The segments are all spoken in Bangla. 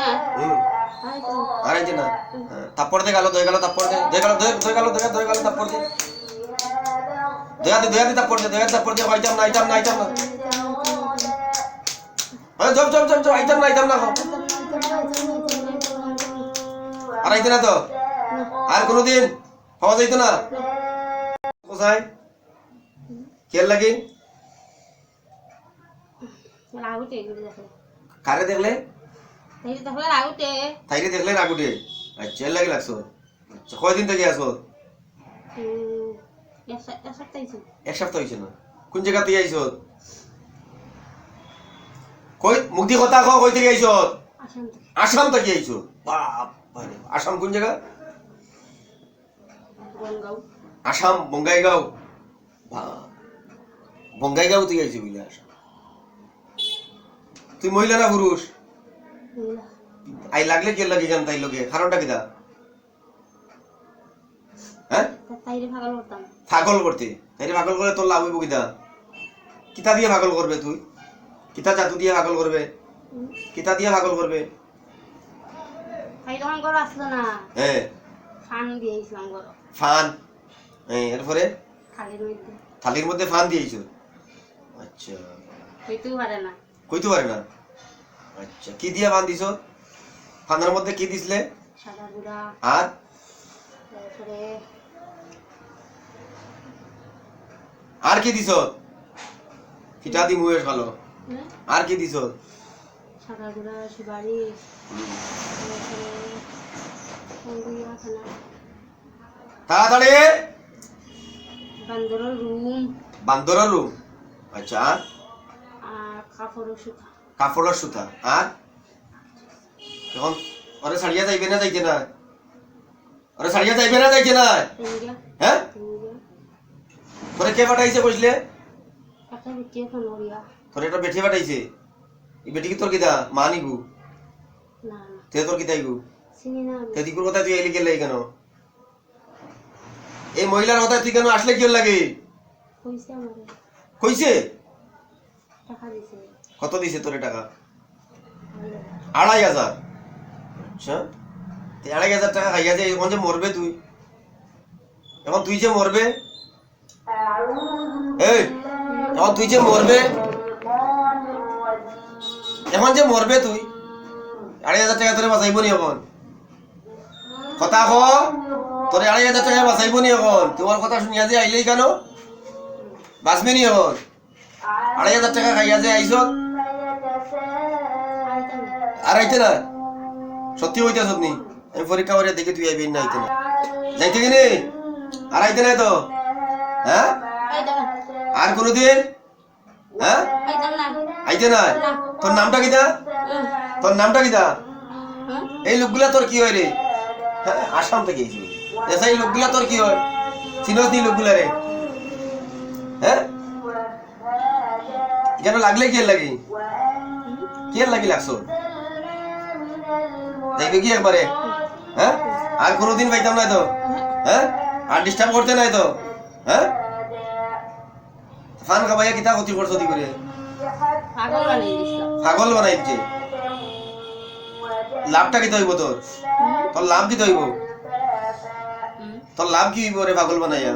না আর এই যে না দে গেল দই গেল থাপ্পড় দে। দই গেল দই দই গেল দই দই গেল থাপ্পড় দে। দয়া দি দয়া দি থাপ্পড় দে দয়া দি। দে আইতাম না আইতাম না আইতাম না। আরে জব জব জব জব আইতাম না আইতাম না আর আইতে না তো? আর কোনোদিন? পাওয়া যাইতো না? কোথায়? লাগি দেখে। কারে দেখলে? তাই দেখলে রাগুটে। তাইরে দেখলে রাগুটে। আচ্ছা লাগে লাগছো। আচ্ছা কয়দিন থেকে আসো এক সপ্তাহ হয়েছে না। কোন জায়গা থেকে আইছো? কই দিয়ে কথা কও কই থেকে আইছো? আসাম থেকে। আইছো? বাপ। আসাম কোন জায়গা? আসাম বঙ্গাইগাঁও। বঙ্গাইগাঁও থেকে আইছো বুঝলে আসাম। তুই মহিলা না পুরুষ? আই লাগলে কে লাগে জান তাই লগে কারণটা কিটা হ্যাঁ? তাইরে করতাম। পাগল করতে? তাইরে পাগল করে তোর লাভ হইব কিতা দিয়ে পাগল করবে তুই? কিতা জাদু দিয়ে পাগল করবে? কিতা দিয়ে পাগল করবে? তাই তখন আসলো না। হ্যাঁ ফান দিয়েছিলাম ফান? হ্যাঁ এরপরে? খালির মধ্যে। থালির মধ্যে ফান দিয়েছ? আচ্ছা। হইতেও পারে না। কইতে পারে না? আচ্ছা কি দিয়ে ফান দিছ ফানের মধ্যে কি দিছিলে? সাদা গুড়া আর? তারপরে আর কি দিছ? ফিটা দি মুয়ের ভালো। আর কি দিছ? সাদা গুড়া তাড়াতাড়ি! বান্দরের রুম। বান্দরের রুম। আচ্ছা আর কাপড়ের সুতা। কাপড়ের সুতা আর এখন ওরে সারিয়া যাইবে না যাইতে না ওরে সারিয়া যাইবে না যাইতে না হ্যাঁ তোরে কে পাঠাইছে ফোনরিয়া তোরে একটা বেটি পাঠাইছে। এই বেটি কি তোর কিতা মা নিগু না না। তে তোর কিতা ইগু তে দিকুর কথা তুই আইলি গেলে কেন এই মহিলার কথা তুই কেন আসলে কি লাগে? কইছে আমারে কইছে টাকা দিছে। কত দিছে তোরে টাকা? আড়াই হাজার। আচ্ছা আড়াই হাজার টাকা খাইয়া যে এখন যে মরবে তুই? এখন তুই যে মরবে? এই, এখন তুই যে মরবে? এখন যে মরবে তুই? আড়াই হাজার টাকা তোরে বাঁচাইব নি এখন? কথা ক, তোরে আড়াই হাজার টাকা বাঁচাইব নি এখন? তোমার কথা শুনিয়া যে আইলেই কেন? বাঁচবে নি এখন? আড়াই হাজার টাকা খাইয়া যে আইস। আর আইতে না। সত্যি হইতে নি আমি পরীক্ষা করে দেখে তুই আইবি না আইতে না। যাইতে কিনি? আর আইতে নাই তো? হ্যাঁ? আর কোনোদিন? হ্যাঁ? আইতে না তোর নামটা উম, তোর নামটা হ্যাঁ? এই লোকগুলা তোর কি হয় রে? হ্যাঁ আসাম থেকে এসা এই লোকগুলা তোর কি হয়? চিনস নি লোকগুলা রে? হ্যাঁ? কেন লাগলে কি লাগি? কি লাগি লাগছো? দেখবে কি একবারে? হ্যাঁ? আর কোনোদিন পাইতাম না তো। হ্যাঁ? আর ডিস্টার্ব করতে নাই তো। হ্যাঁ? ফান খাবাইয়া কিতা ক্ষতি করছ দি করে? পাগল। ছাগল বানাইছে লাভটা কি হইব তোর? তোর লাভ কি হইব? তোর লাভ কি হইব রে পাগল বানাইয়া?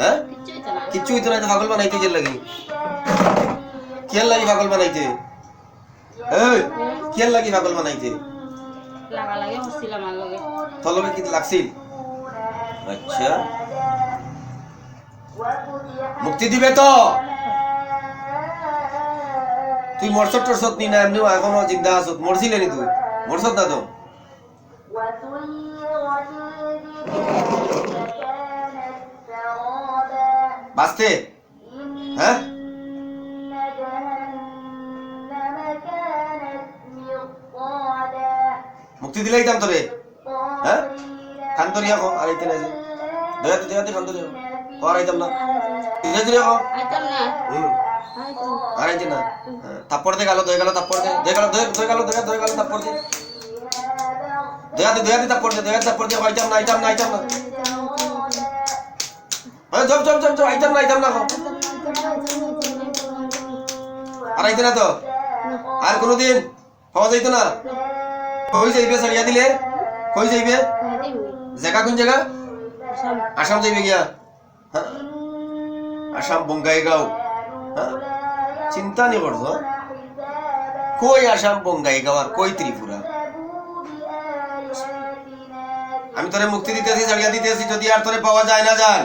হ্যাঁ? কিচ্ছু হইতো না। তো পাগল বানাইতে কে লাগি। কে লাগি পাগল বানাইছে। এই কে লাগি পাগল বানাইতে লাগালাগি হচ্ছিলাম আমার লগে। তোর লগে কি লাগছিল? আচ্ছা। মুক্তি দিবে তো। তুই মরসত টরসত নি না এমনি এখনও জিন্দা আছত মরছিলে নি তুই? মরসত না তো বাঁচতে হ্যাঁ মুক্তি দিলেই দাম তোরে হ্যাঁ? খান্তরিয়া কো আর আইতে না যে। দয়াতে দয়াতে খান্তরিয়া কো। আর আইতাম না। ধীরে ধীরে কো। আইতাম না। হুম। আর আইতে না। হ্যাঁ, থাপ্পড় দে গেল দয়ে গেল থাপ্পড় দে। দয়ে গেল দয়ে দয়ে গেল দয়ে দয়ে গেল থাপ্পড় দে। দয়াতে দয়াতে থাপ্পড় দে দয়াতে থাপ্পড় দে। আইতাম না আইতাম না আইতাম না। আরে জব জব জব জব আইতাম না আইতাম না কো আর আইতে না তো? আর কোনোদিন? পাওয়া যাইতো না? কই যাইবে সরিয়া দিলে কই যাইবে জায়গা কোন জায়গা আসাম যাইবে গিয়া আসাম বঙ্গাইগাঁও হ্যাঁ চিন্তা নি করছ কই আসাম বঙ্গাইগাঁও আর কই ত্রিপুরা আমি তোরে মুক্তি দিতেছি সারিয়া দিতেছি যদি আর তোরে পাওয়া যায় না যান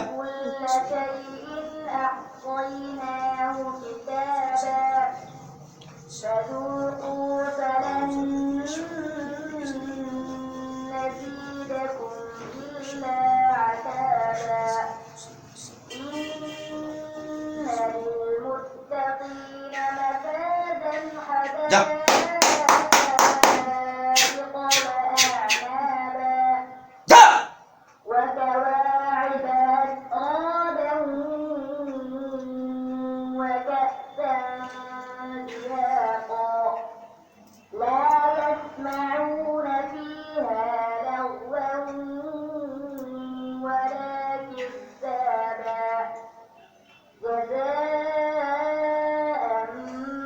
نزيدكم إلا عذابا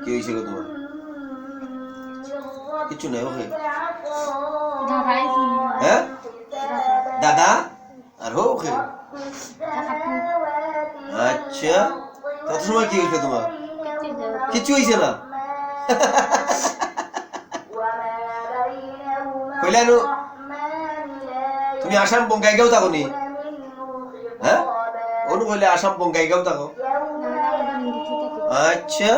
কি হয়েছিল তোমার? কিছু নাই ওকে। হ্যাঁ? দাদা? আর হো ওকে। আচ্ছা। তত সময় কি তোমার? কিছু হয়েছে না? কইলানো তুমি আসাম বঙ্গাইগাঁও থাকো নি? হ্যাঁ? অনু কইলে আসাম বঙ্গাইগাঁও থাকো। আচ্ছা।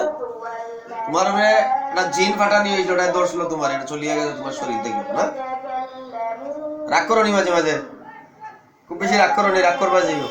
তোমার মানে না জিন ফাটানি হয়েছিল ওটা দর্শলো তোমার, এটা চলিয়ে গেছে তোমার শরীর থেকে না? রাগ করো নি মাঝে মাঝে। খুব বেশি রাগ করো নি, রাগ করবা যাইও